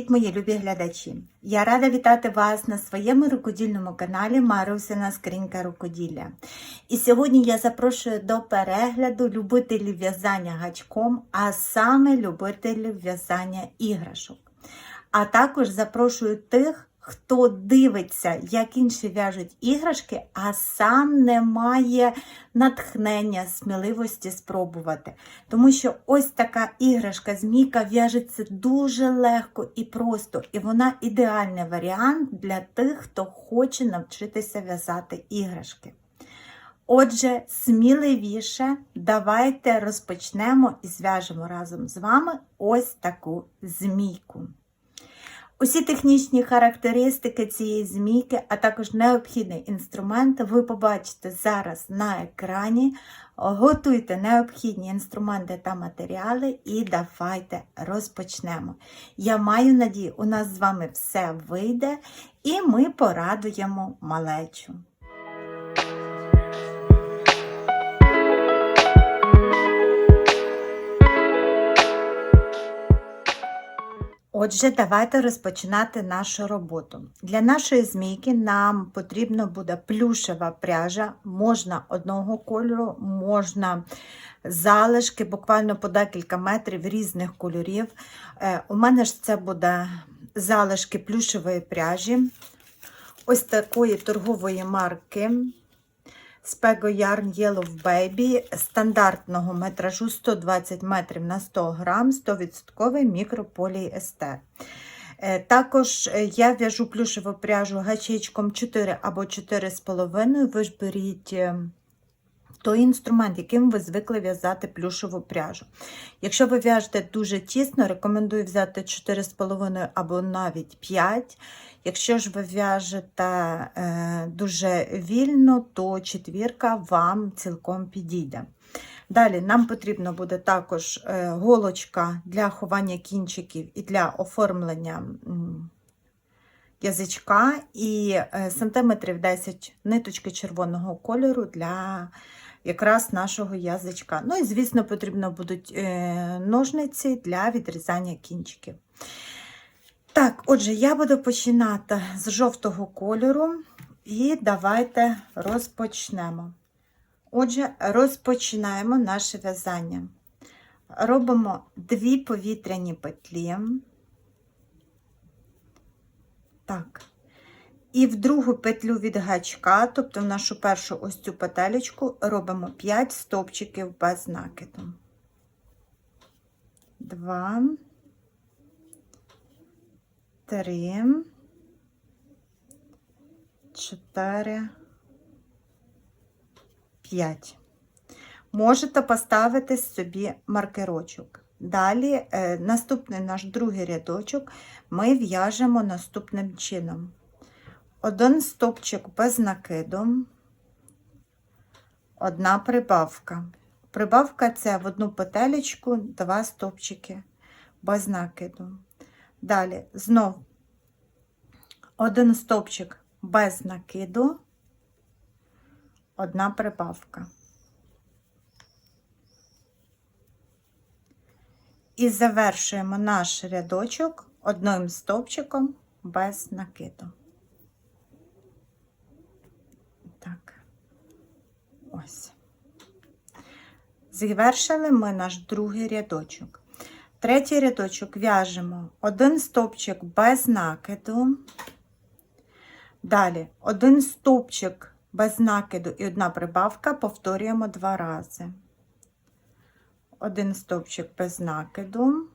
Привіт, мої любі глядачі! Я рада вітати вас на своєму рукодільному каналі Марусина Скринька рукоділля. І сьогодні я запрошую до перегляду любителів в'язання гачком, а саме любителів в'язання іграшок. А також запрошую тих, хто дивиться, як інші в'яжуть іграшки, а сам не має натхнення, сміливості спробувати. Тому що ось така іграшка змійка в'яжеться дуже легко і просто, і вона ідеальний варіант для тих, хто хоче навчитися в'язати іграшки. Отже, сміливіше, давайте розпочнемо і зв'яжемо разом з вами ось таку змійку. Усі технічні характеристики цієї змійки, а також необхідний інструмент ви побачите зараз на екрані. Готуйте необхідні інструменти та матеріали і давайте розпочнемо. Я маю надію, у нас з вами все вийде і ми порадуємо малечу. Отже, давайте розпочинати нашу роботу. Для нашої змійки нам потрібно буде плюшева пряжа, можна одного кольору, можна залишки, буквально по декілька метрів різних кольорів. Е, У мене ж це буде залишки плюшевої пряжі, ось такої торгової марки. Spego Yarn Yellow Baby стандартного метражу 120 метрів на 100 грам, 100% мікрополіестер. Е, Також е, я в'яжу плюшеву пряжу гачечком 4 або 4,5. Ви ж беріть е, той інструмент, яким ви звикли в'язати плюшеву пряжу. Якщо ви в'яжете дуже тісно, рекомендую взяти 4,5 або навіть 5. Якщо ж ви в'яжете е, дуже вільно, то четвірка вам цілком підійде. Далі нам потрібно буде також е, голочка для ховання кінчиків і для оформлення язичка, і е, сантиметрів 10 ниточки червоного кольору для якраз нашого язичка. Ну і, звісно, потрібно будуть е, ножниці для відрізання кінчиків. Так, отже, я буду починати з жовтого кольору, і давайте розпочнемо. Отже, розпочинаємо наше в'язання. Робимо дві повітряні петлі. Так. І в другу петлю від гачка, тобто в нашу першу ось цю петелечку, робимо 5 стовпчиків без накиду. Два. Три, чотири, п'ять. Можете поставити собі маркерочок. Далі, е, наступний наш другий рядочок ми в'яжемо наступним чином. Один стопчик без накиду, одна прибавка. Прибавка це в одну петелечку, два стопчики без накиду. Далі знов один стовпчик без накиду, одна прибавка. І завершуємо наш рядочок одним стовпчиком без накиду. Так, ось. Завершили ми наш другий рядочок. Третій рядочок в'яжемо один стовпчик без накиду. Далі один стовпчик без накиду і одна прибавка повторюємо два рази. Один стовпчик без накиду,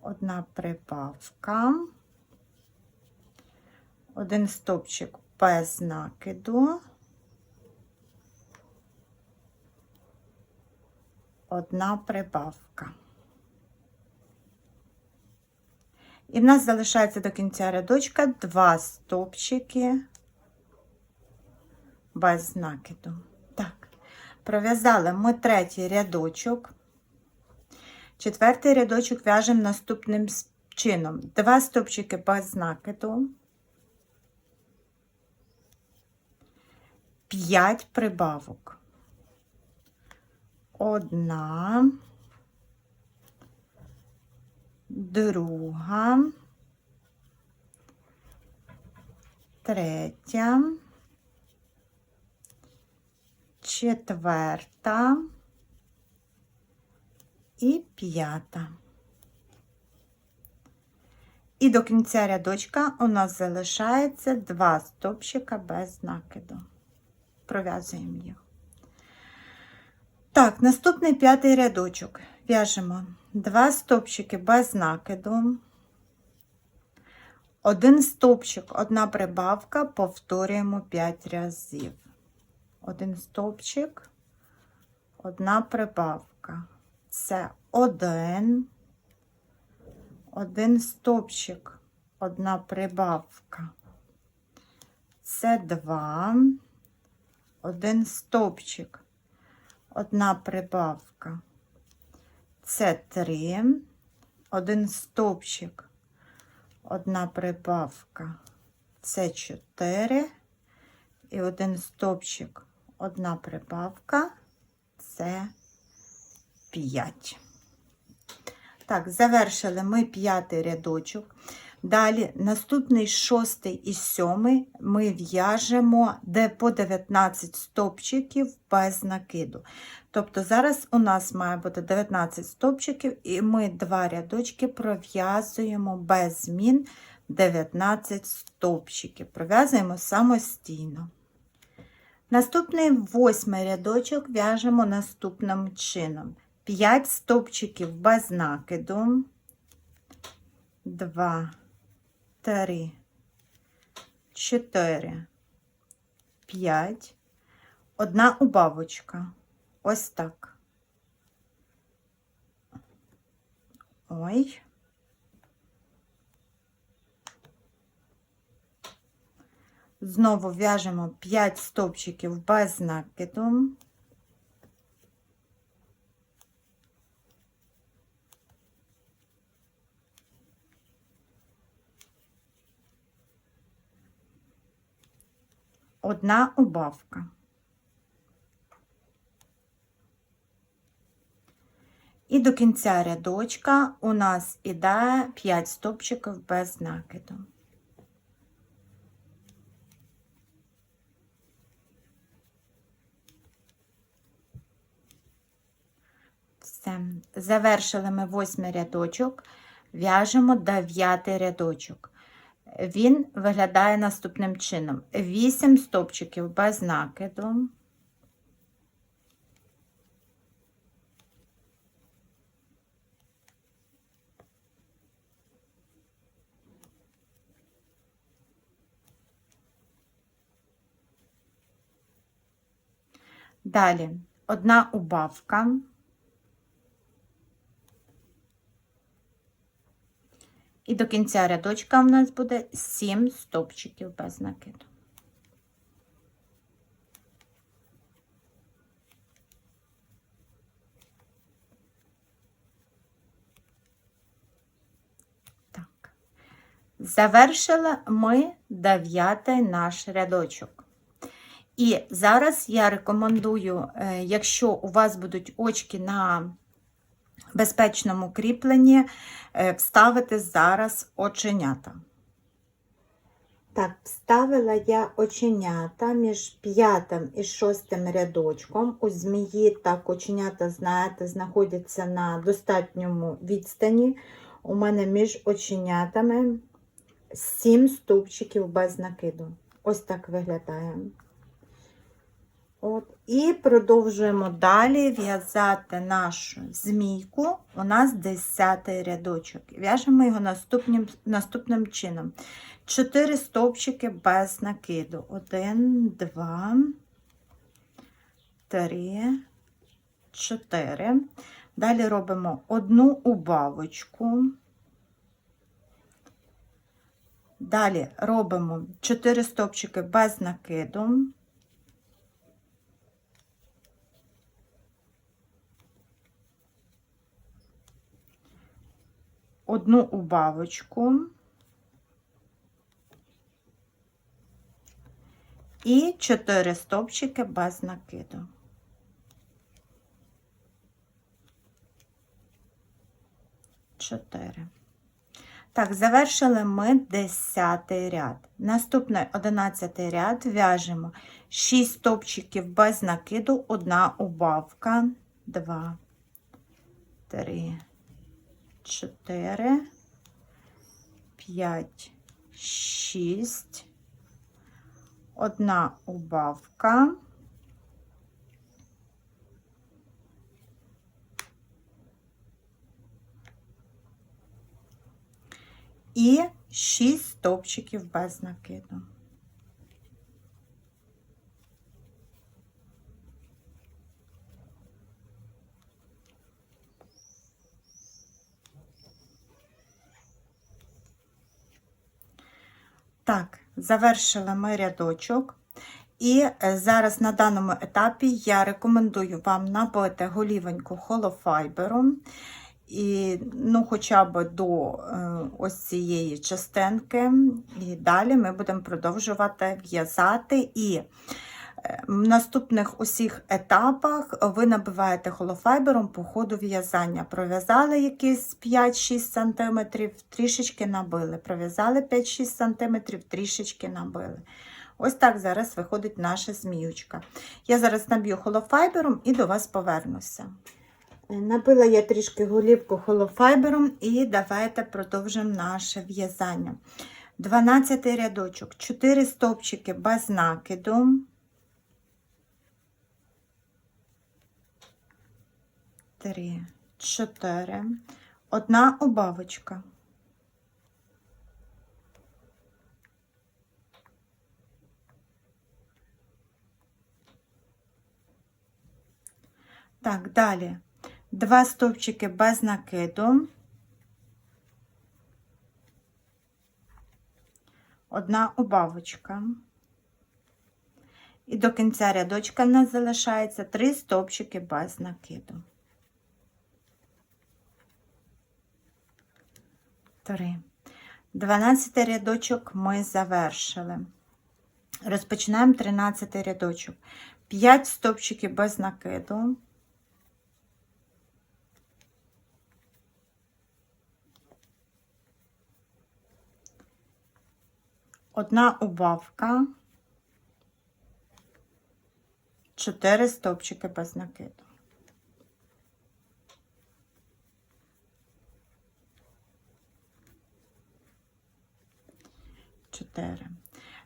одна прибавка, один стовпчик без накиду. Одна прибавка. І в нас залишається до кінця рядочка два стовпчики без накиду. Так, пров'язали ми третій рядочок. Четвертий рядочок в'яжемо наступним чином: два стовпчики без накиду, п'ять прибавок одна, друга, третя, четверта і п'ята. І до кінця рядочка у нас залишається два стопчика без накиду. Пров'язуємо їх. Так, наступний п'ятий рядочок. В'яжемо два стопчики без накиду. Один стовпчик, одна прибавка, повторюємо 5 разів. Один стовпчик, одна прибавка. Це один, один стовпчик, одна прибавка. Це два, один стовпчик, одна прибавка. Це три, один стовпчик, одна прибавка. Це 4 і один стовпчик, одна прибавка. Це 5. Так, завершили ми п'ятий рядочок. Далі наступний шостий і сьомий ми в'яжемо по 19 стовпчиків без накиду. Тобто зараз у нас має бути 19 стовпчиків, і ми два рядочки пров'язуємо без змін 19 стовпчиків. Пров'язуємо самостійно. Наступний восьмий рядочок в'яжемо наступним чином. 5 стовпчиків без накиду. 2, 3, 4, 5. Одна убавочка. Ось так. Ой. Знову в'яжемо 5 стовпчиків без накиду. Одна убавка. І до кінця рядочка у нас іде 5 стовпчиків без накиду. Все. Завершили ми восьмий рядочок, в'яжемо дев'ятий рядочок. Він виглядає наступним чином: 8 стовпчиків без накиду. Далі одна убавка. І до кінця рядочка в нас буде 7 стопчиків без накиду. Так. Завершили ми дев'ятий наш рядочок. І зараз я рекомендую, е, якщо у вас будуть очки на безпечному кріпленні, е, вставити зараз оченята. Так, вставила я оченята між п'ятим і шостим рядочком. У змії так оченята, знаєте, знаходяться на достатньому відстані. У мене між оченятами 7 стовпчиків без накиду. Ось так виглядає. От, І продовжуємо далі в'язати нашу змійку. У нас 10 рядочок. В'яжемо його наступним наступним чином. 4 стовпчики без накиду. 1, 2, 3, 4. Далі робимо одну убавочку. Далі робимо 4 стовпчики без накиду. Одну убавочку і 4 стовпчики без накиду. Чотири. Так, завершили ми 10 ряд. Наступний 11 ряд в'яжемо 6 стопчиків без накиду, одна убавка, 2, 3, 4, 5, 6, одна убавка. І 6 стовпчиків без накиду. Так, завершила ми рядочок. І е, зараз на даному етапі я рекомендую вам набити голівеньку холофайбером. І, ну, хоча б до е, ось цієї частинки. І далі ми будемо продовжувати в'язати. І наступних усіх етапах ви набиваєте холофайбером по ходу в'язання. Пров'язали якісь 5-6 см, трішечки набили. Пров'язали 5-6 см, трішечки набили. Ось так зараз виходить наша зміючка. Я зараз наб'ю холофайбером і до вас повернуся. Набила я трішки голівку холофайбером і давайте продовжимо наше в'язання. 12 рядочок, 4 стовпчики без накиду. Три, чотири, одна убавочка. Так, далі. Два стовпчики без накиду. Одна убавочка. І до кінця рядочка в нас залишається три стовпчики без накиду. Три. Дванадцятий рядочок ми завершили. Розпочинаємо тринадцятий рядочок. П'ять стовпчиків без накиду. одна убавка, 4 стовпчики без накиду. Чотири.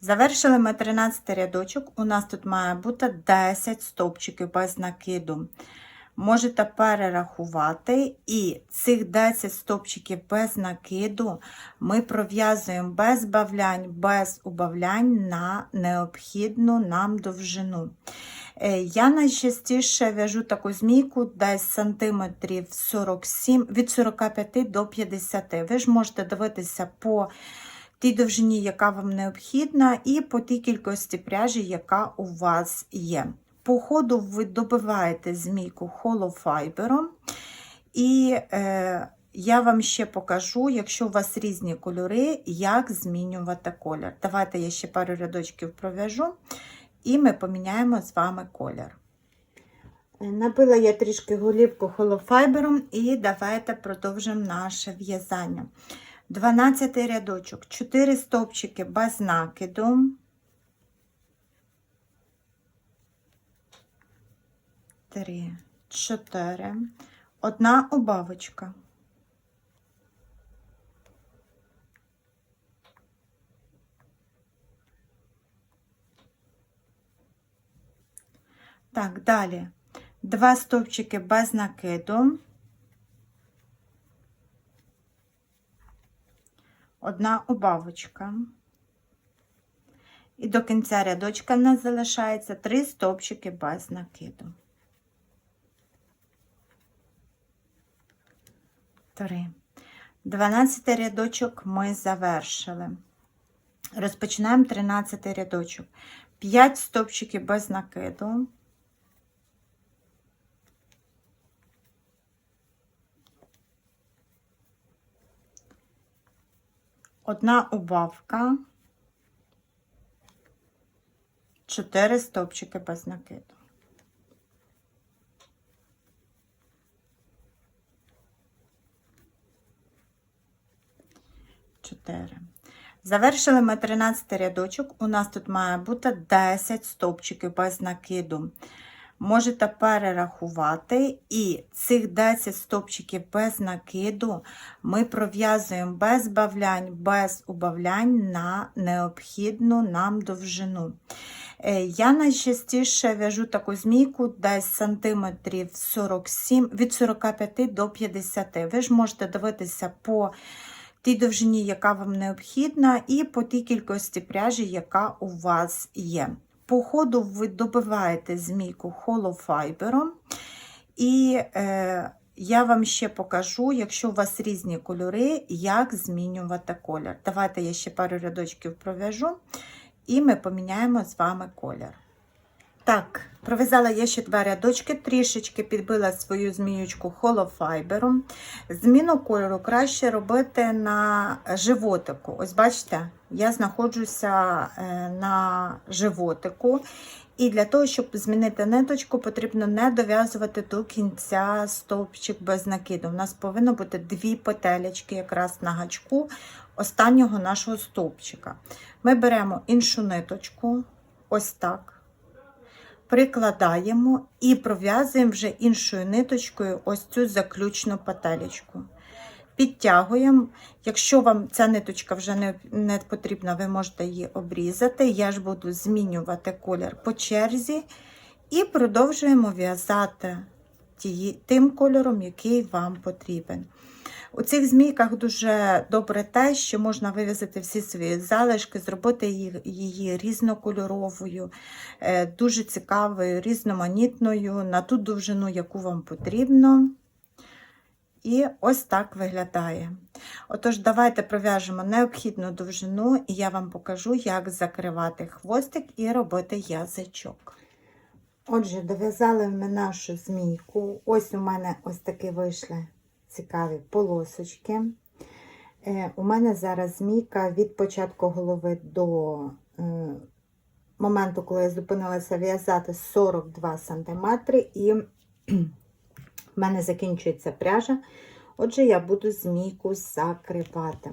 Завершили ми 13 рядочок. У нас тут має бути 10 стовпчиків без накиду можете перерахувати, і цих 10 стопчиків без накиду ми пров'язуємо без бавлянь, без убавлянь на необхідну нам довжину. Е, я найчастіше в'яжу таку змійку десь сантиметрів 47, від 45 до 50. Ви ж можете дивитися по тій довжині, яка вам необхідна, і по тій кількості пряжі, яка у вас є. По ходу ви добиваєте змійку холофайбером. І е, я вам ще покажу, якщо у вас різні кольори, як змінювати колір. Давайте я ще пару рядочків пров'яжу, і ми поміняємо з вами колір. Набила я трішки голівку холофайбером, і давайте продовжимо наше в'язання. 12 рядочок, 4 стовпчики без накиду. три, чотири, одна убавочка. Так, далі. Два стовпчики без накиду, одна убавочка. І до кінця рядочка в нас залишається три стовпчики без накиду. 3. 12 рядочок ми завершили. Розпочинаємо 13 рядочок. 5 стопчиків без накиду. Одна убавка, 4 стопчики без накиду. 4. Завершили ми 13 рядочок. У нас тут має бути 10 стовпчиків без накиду. Можете перерахувати, і цих 10 стовпчиків без накиду ми пров'язуємо без бавлянь, без убавлянь на необхідну нам довжину. Е, Я найчастіше в'яжу таку змійку десь сантиметрів 47, від 45 до 50. Ви ж можете дивитися по тій довжині, яка вам необхідна, і по тій кількості пряжі, яка у вас є. По ходу ви добиваєте змійку холофайбером. І е, я вам ще покажу, якщо у вас різні кольори, як змінювати колір. Давайте я ще пару рядочків пров'яжу, і ми поміняємо з вами колір. Так, пров'язала я ще два рядочки, трішечки підбила свою зміючку холофайбером. Зміну кольору краще робити на животику. Ось бачите, я знаходжуся е, на животику. І для того, щоб змінити ниточку, потрібно не дов'язувати до кінця стовпчик без накиду. У нас повинно бути дві петелечки якраз на гачку останнього нашого стовпчика. Ми беремо іншу ниточку, ось так прикладаємо і пров'язуємо вже іншою ниточкою ось цю заключну петелечку. Підтягуємо. Якщо вам ця ниточка вже не, не потрібна, ви можете її обрізати. Я ж буду змінювати колір по черзі і продовжуємо в'язати тим кольором, який вам потрібен. У цих змійках дуже добре те, що можна вив'язати всі свої залишки, зробити її, її різнокольоровою, е, дуже цікавою, різноманітною, на ту довжину, яку вам потрібно. І ось так виглядає. Отож, давайте пров'яжемо необхідну довжину, і я вам покажу, як закривати хвостик і робити язичок. Отже, дов'язали ми нашу змійку. Ось у мене ось такі вийшли цікаві полосочки. Е, У мене зараз змійка від початку голови до е, моменту, коли я зупинилася в'язати 42 см, і в мене закінчується пряжа. Отже, я буду змійку закривати.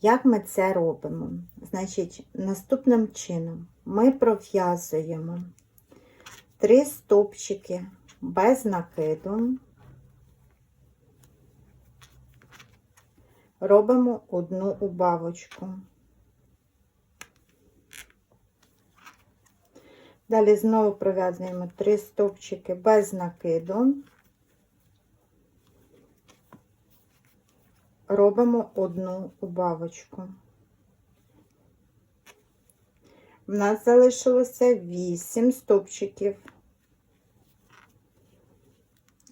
Як ми це робимо? Значить, наступним чином ми пров'язуємо три стовпчики без накиду. Робимо одну убавочку. Далі знову пров'язуємо три стовпчики без накиду, робимо одну убавочку. В нас залишилося 8 стовпчиків.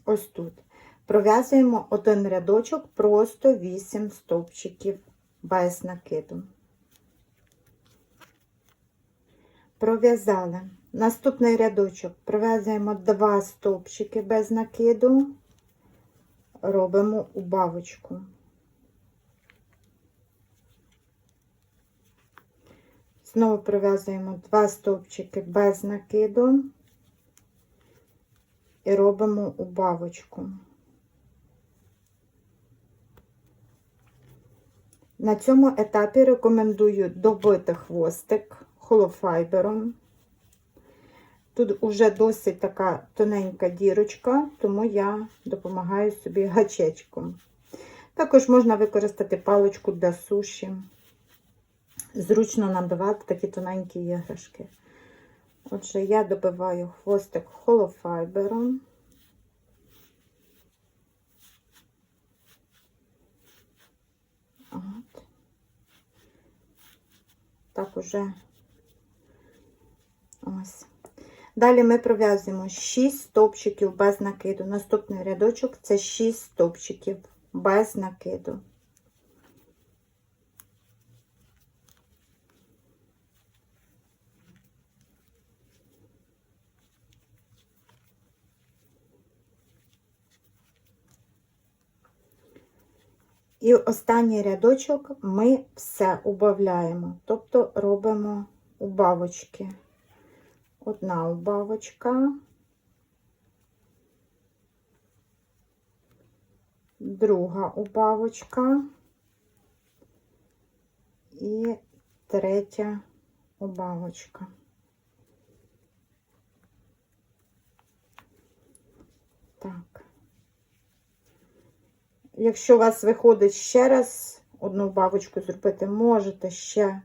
Ось тут. Пров'язуємо один рядочок, просто 8 стовпчиків без накиду. Пров'язали. Наступний рядочок пров'язуємо 2 стовпчики без накиду, робимо убавочку. Знову пров'язуємо 2 стовпчики без накиду і робимо убавочку. На цьому етапі рекомендую добити хвостик холофайбером. Тут вже досить така тоненька дірочка, тому я допомагаю собі гачечком. Також можна використати паличку для суші. Зручно набивати такі тоненькі іграшки. Отже, я добиваю хвостик холофайбером. Так уже ось. Далі ми пров'язуємо 6 стовпчиків без накиду. Наступний рядочок це 6 стовпчиків без накиду. І останній рядочок ми все убавляємо, тобто робимо убавочки. Одна убавочка, друга убавочка, І третя убавочка. Так. Якщо у вас виходить ще раз одну бабочку зробити, можете ще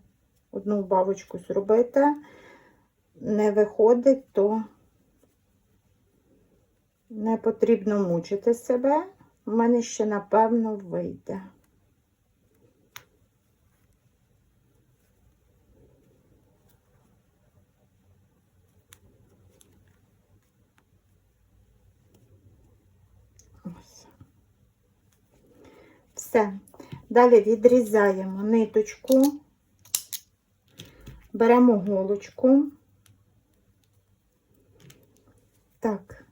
одну бабочку зробити. Не виходить, то не потрібно мучити себе. У мене ще, напевно, вийде. Все. Далі відрізаємо ниточку, беремо голочку. Так,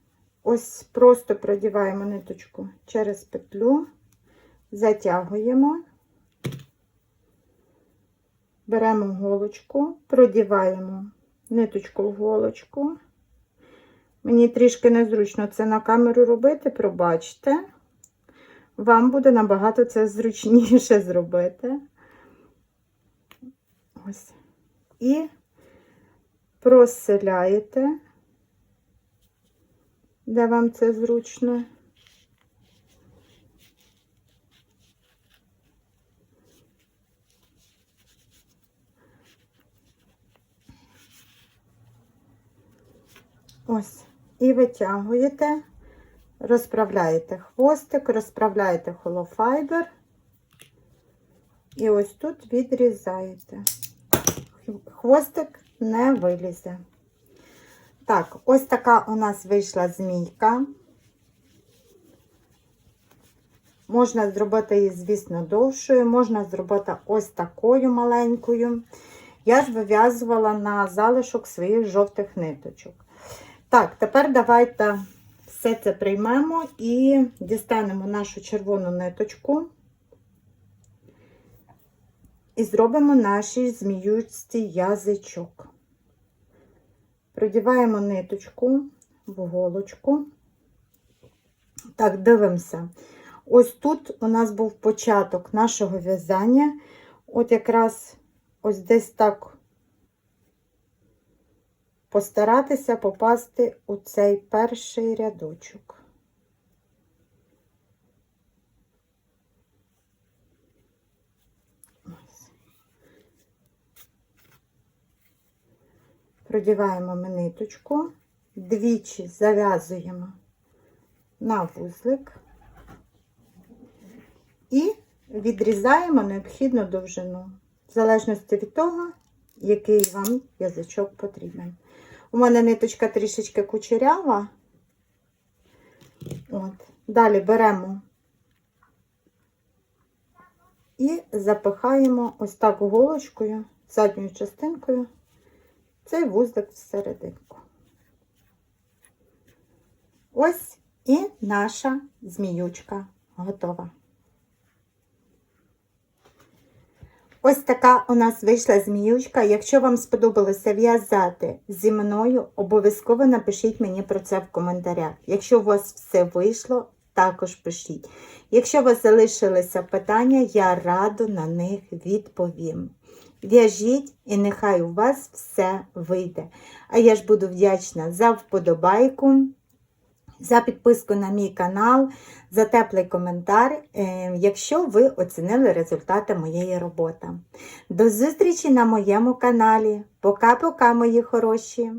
ось просто продіваємо ниточку через петлю, затягуємо, беремо голочку, продіваємо ниточку в голочку. Мені трішки незручно це на камеру робити, пробачте. Вам буде набагато це зручніше зробити. Ось. І проселяєте, де вам це зручно. Ось. І витягуєте, розправляєте хвостик, розправляєте холофайбер. І ось тут відрізаєте. Хвостик не вилізе. Так, ось така у нас вийшла змійка. Можна зробити її, звісно, довшою, можна зробити ось такою маленькою. Я ж вив'язувала на залишок своїх жовтих ниточок. Так, тепер давайте все це приймемо і дістанемо нашу червону ниточку і зробимо наші зміючці язичок. Продіваємо ниточку в голочку. Так, дивимося. Ось тут у нас був початок нашого в'язання. От якраз ось десь так постаратися попасти у цей перший рядочок. Продіваємо ми ниточку, двічі зав'язуємо на вузлик і відрізаємо необхідну довжину, в залежності від того, який вам язичок потрібен. У мене ниточка трішечки кучерява. От. Далі беремо і запихаємо ось так голочкою, задньою частинкою, цей вузлик всерединку. Ось і наша зміючка готова. Ось така у нас вийшла зміючка. Якщо вам сподобалося в'язати зі мною, обов'язково напишіть мені про це в коментарях. Якщо у вас все вийшло, також пишіть. Якщо у вас залишилися питання, я радо на них відповім. В'яжіть і нехай у вас все вийде. А я ж буду вдячна за вподобайку за підписку на мій канал, за теплий коментар, е, якщо ви оцінили результати моєї роботи. До зустрічі на моєму каналі. Пока-пока, мої хороші!